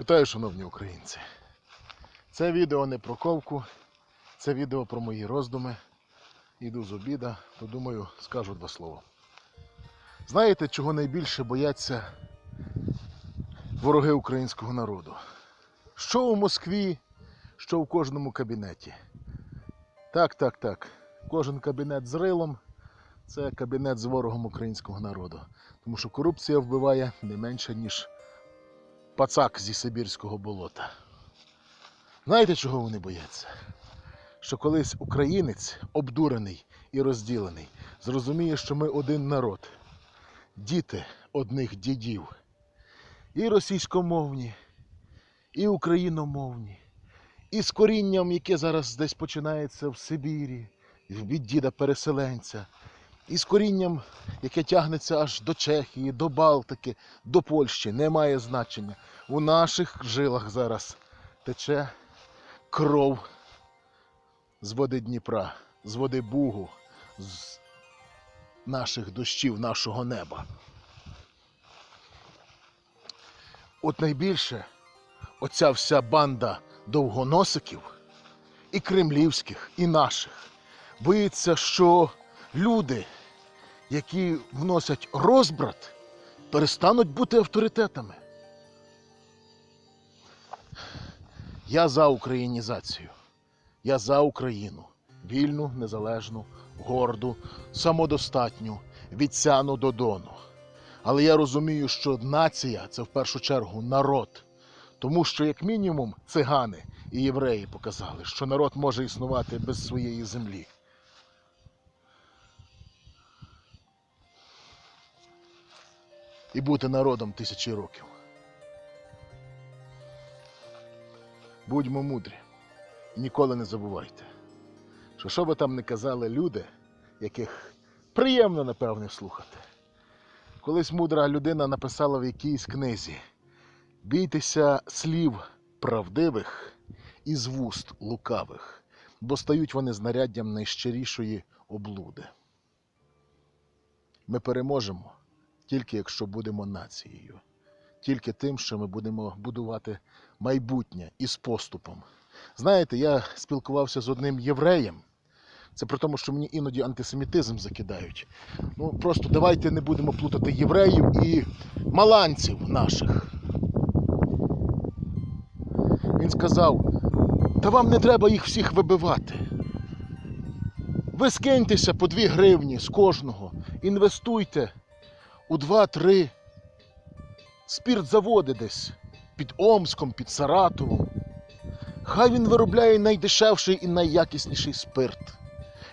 Вітаю, шановні українці. Це відео не про ковку, це відео про мої роздуми. Йду з обіда, то думаю, скажу два слова. Знаєте, чого найбільше бояться вороги українського народу? Що у Москві, що в кожному кабінеті. Так, так, так. Кожен кабінет з рилом це кабінет з ворогом українського народу. Тому що корупція вбиває не менше, ніж пацак зі Сибірського болота. Знаєте, чого вони бояться? Що колись українець, обдурений і розділений, зрозуміє, що ми один народ, діти одних дідів, і російськомовні, і україномовні, і з корінням, яке зараз десь починається в Сибірі, від діда переселенця, і з корінням, яке тягнеться аж до Чехії, до Балтики, до Польщі, не має значення. У наших жилах зараз тече кров з води Дніпра, з води Бугу, з наших дощів, нашого неба. От найбільше оця вся банда довгоносиків, і кремлівських, і наших, боїться, що люди, які вносять розбрат, перестануть бути авторитетами. Я за українізацію. Я за Україну. Вільну, незалежну, горду, самодостатню, від сяну до дону. Але я розумію, що нація це в першу чергу народ. Тому що, як мінімум, цигани і євреї показали, що народ може існувати без своєї землі. І бути народом тисячі років. Будьмо мудрі. І ніколи не забувайте, що що би там не казали люди, яких приємно, напевне, слухати. Колись мудра людина написала в якійсь книзі: бійтеся слів правдивих і з вуст лукавих, бо стають вони знаряддям найщирішої облуди. Ми переможемо тільки якщо будемо нацією, тільки тим, що ми будемо будувати майбутнє із поступом. Знаєте, я спілкувався з одним євреєм. Це при тому, що мені іноді антисемітизм закидають. Ну просто давайте не будемо плутати євреїв і маланців наших. Він сказав: та вам не треба їх всіх вибивати. Ви скиньтеся по 2 гривні з кожного, інвестуйте у 2-3 спіртзаводи десь під Омском, під Саратовом. Хай він виробляє найдешевший і найякісніший спирт.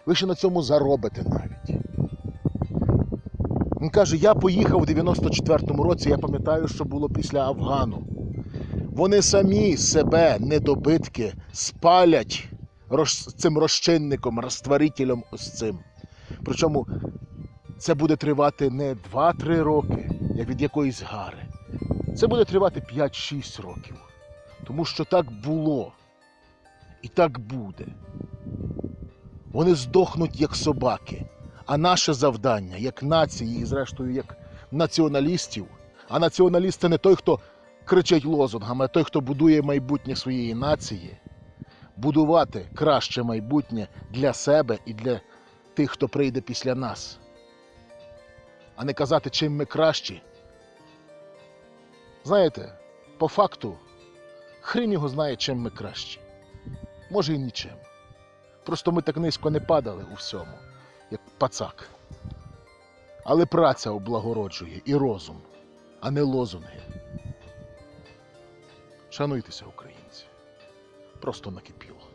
Ви ще на цьому заробите навіть. Він каже: я поїхав у 94-му році, я пам'ятаю, що було після Афгану. Вони самі себе, недобитки, спалять цим розчинником, розтворителем ось цим. Причому це буде тривати не 2-3 роки, як від якоїсь гари. Це буде тривати 5-6 років. Тому що так було. І так буде. Вони здохнуть як собаки. А наше завдання, як нації, і зрештою, як націоналістів, а націоналіст це не той, хто кричить лозунгами, а той, хто будує майбутнє своєї нації, будувати краще майбутнє для себе і для тих, хто прийде після нас. А не казати, чим ми кращі. Знаєте, по факту, хрін його знає, чим ми кращі. Може і нічим. Просто ми так низько не падали у всьому, як пацак. Але праця облагороджує і розум, а не лозунги. Шануйтеся, українці. Просто накипіло.